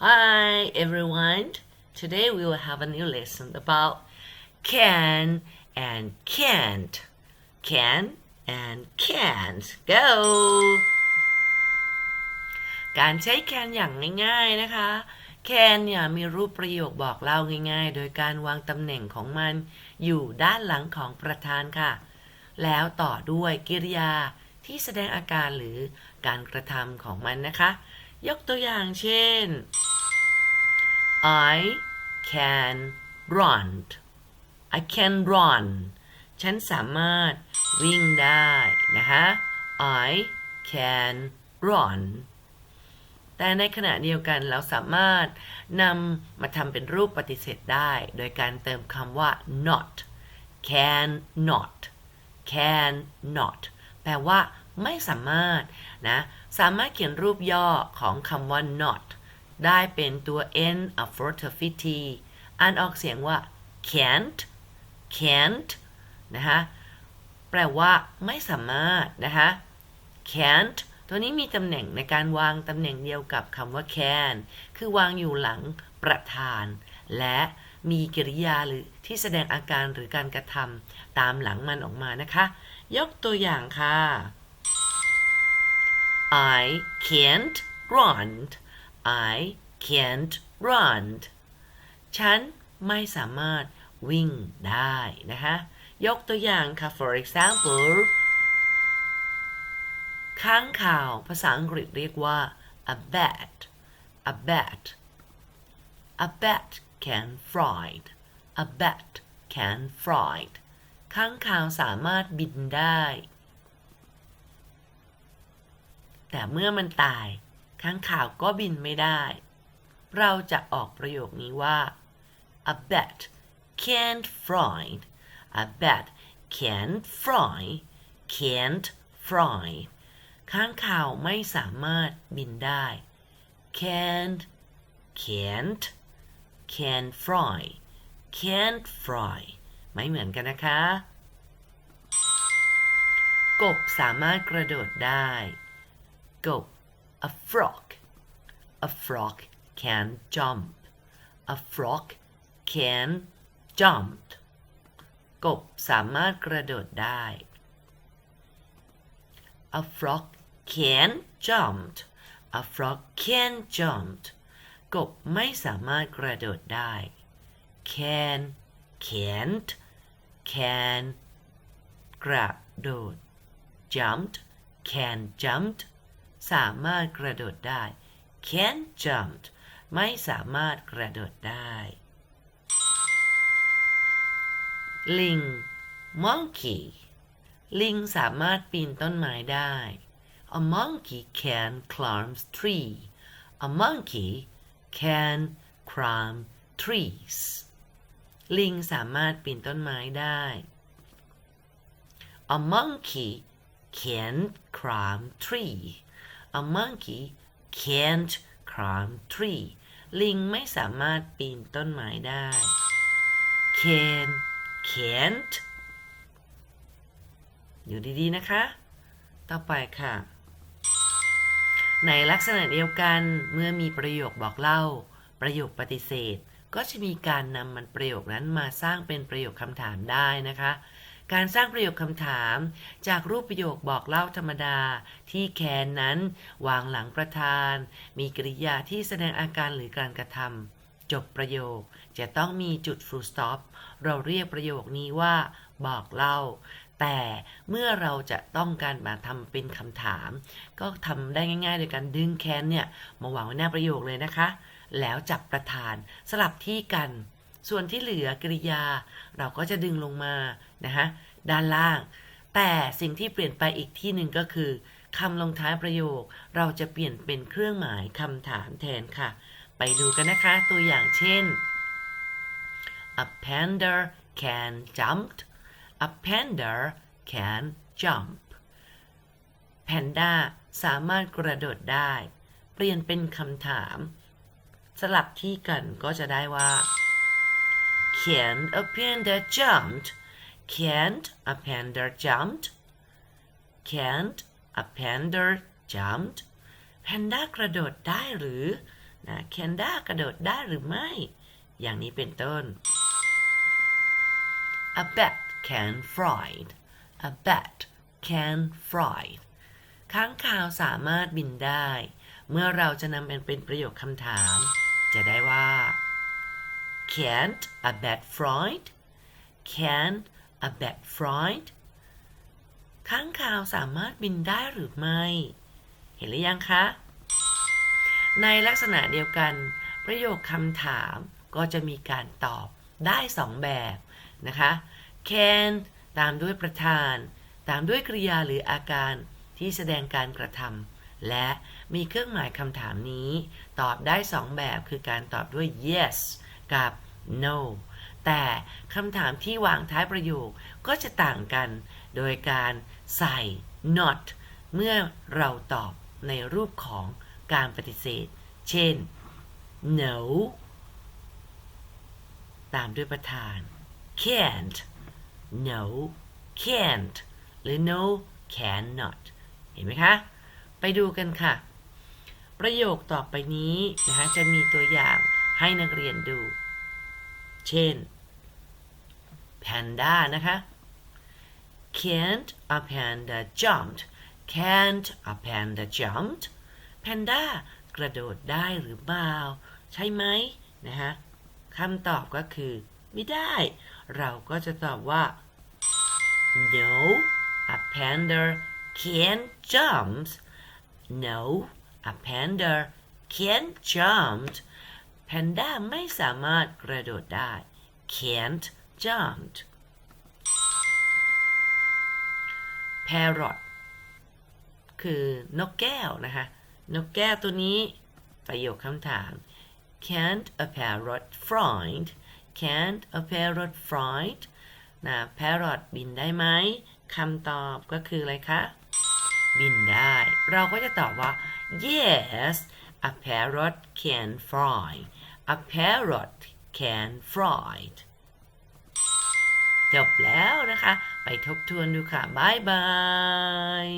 Hi everyone. Today we will have a new lesson about can and can't. Can and can't. Go. การใช้ can อย่างง่ายๆนะคะ can เนี่ยมีรูปประโยคบอกเล่าง่ายๆ โดยการวางตำแหน่งของมันอยู่ด้านหลังของประธานค่ะ แล้วต่อด้วยกิริยาที่แสดงอาการหรือการกระทำของมันนะคะ ยกตัวอย่างเช่น I can run I can run ฉันสามารถวิ่งได้นะคะ I can run แต่ในขณะเดียวกันเราสามารถนำมาทำเป็นรูปปฏิเสธได้ โดยการเติมคำว่า not can not can not ลว่าไม่สามารถนะ สามารถเขียนรูปย่อของคำว่า not ได้เป็นตัว n apostrophe t อ่านออกเสียงว่า can't can't นะคะแปลว่าไม่สามารถนะคะ can't ตัวนี้มีตำแหน่งในการวางตำแหน่งเดียวกับคำว่า can คือวางอยู่หลังประธาน และ มีกิริยาหรือที่แสดงอาการหรือการกระทำตามหลังมันออกมานะคะ ยกตัวอย่างค่ะ I can't run I can't run ฉันไม่สามารถวิ่งได้นะคะ ยกตัวอย่างค่ะ for example ค้างข่าวภาษาอังกฤษเรียกว่า a bat a bat a bat can fly a bat can fly ค้างข่าวสามารถบินได้ แต่เมื่อมันตายค้างข่าวก็บินไม่ได้ เราจะออกประโยคนี้ว่า a bat can't fly a bat can't fly can't fly ค้างข่าวไม่สามารถบินได้ can't can't can fly can't fly ไม่เหมือนกันนะคะ กบสามารถกระโดดได้ กบ a frog a frog can jump a frog can jump กบสามารถกระโดดได้ a frog can jump a frog can jump กบไม่สามารถกระโดดได้ can can't can กระโดด jumped can jumped สามารถกระโดดได้ can jumped ไม่สามารถกระโดดได้ ลิง monkey ลิงสามารถปีนต้นไม้ได้ A monkey can climb tree A monkey can climb trees ลิงสามารถปีนต้นไม้ได้ A monkey can't climb tree A monkey can't climb tree ลิงไม่สามารถปีนต้นไม้ได้ can can't อยู่ดีๆนะคะ ต่อไปค่ะ ในลักษณะเดียวกันเมื่อมีประโยคบอกเล่า ประโยคปฏิเสธ ก็จะมีการนำมันประโยคนั้นมาสร้างเป็นประโยคคำถามได้นะคะ การสร้างประโยคคำถาม จากรูปประโยคบอกเล่าธรรมดา ที่แคนนั้น วางหลังประธาน มีกริยาที่แสดงอาการหรือการกระทำจบประโยคจะต้องมีจุด full stop เราเรียกประโยคนี้ว่า บอกเล่า แต่เมื่อเราจะต้องการมาทำเป็นคำถาม ก็ทำได้ง่ายๆ โดยการดึงแคนเนี่ย มาวางไว้หน้าประโยคเลยนะคะ แล้วจับประธานสลับที่กัน ส่วนที่เหลือกริยา เราก็จะดึงลงมานะคะด้านล่าง แต่สิ่งที่เปลี่ยนไปอีกที่หนึ่งก็คือคำลงท้ายประโยค เราจะเปลี่ยนเป็นเครื่องหมายคำถามแทนค่ะ ไปดูกันนะคะตัวอย่างเช่น A panda can jump A panda can jump แพนด้าสามารถกระโดดได้ เปลี่ยนเป็นคำถาม สลับที่กันก็จะได้ว่า Can a panda jump Can't a panda jump Can't a panda jump แพนด้ากระโดดได้หรือนะ can ด้ากระโดดได้หรือไม่ อย่างนี้เป็นต้น a bat can fly a bat can fly ค้างคาวสามารถบินได้ เมื่อเราจะนำมันเป็นประโยคคำถาม จะได้ว่า can't a bat fly can a bat fly ค้างคาวสามารถบินได้หรือไม่ เห็นหรือยังคะ ในลักษณะเดียวกัน ประโยคคำถามก็จะมีการตอบได้สองแบบนะคะ can ตามด้วยประธาน ตามด้วยกริยาหรืออาการที่แสดงการกระทำและมีเครื่องหมายคำถามนี้ ตอบได้สองแบบคือการตอบด้วย yes กับ no แต่คำถามที่วางท้ายประโยคก็จะต่างกัน โดยการใส่ not เมื่อเราตอบในรูปของการปฏิเสธ เช่น no ตามด้วยประธาน can't no can't หรือ no cannot เห็นไหมคะ ไปดูกันค่ะ ประโยคต่อไปนี้นะคะจะมีตัวอย่างให้นักเรียนดู เช่น panda นะคะ can't a panda jumped can't a panda jumped panda กระโดดได้หรือเปล่า ใช่ไหมนะคะคำตอบก็คือ ไม่ได้ เราก็จะตอบว่า no a panda can't jump no a panda can't jump panda ไม่สามารถกระโดดได้ can't jump parrot คือนกแก้วนะคะ นกแก้วตัวนี้ประโยคคำถาม can't a parrot fly can't a parrot fly นะ parrot บินได้ไหมคำตอบก็คืออะไรคะ บินได้ เราก็จะตอบว่า yes a parrot can fly a parrot can fly จบแล้วนะคะ ไปทบทวนดูค่ะ บ๊ายบาย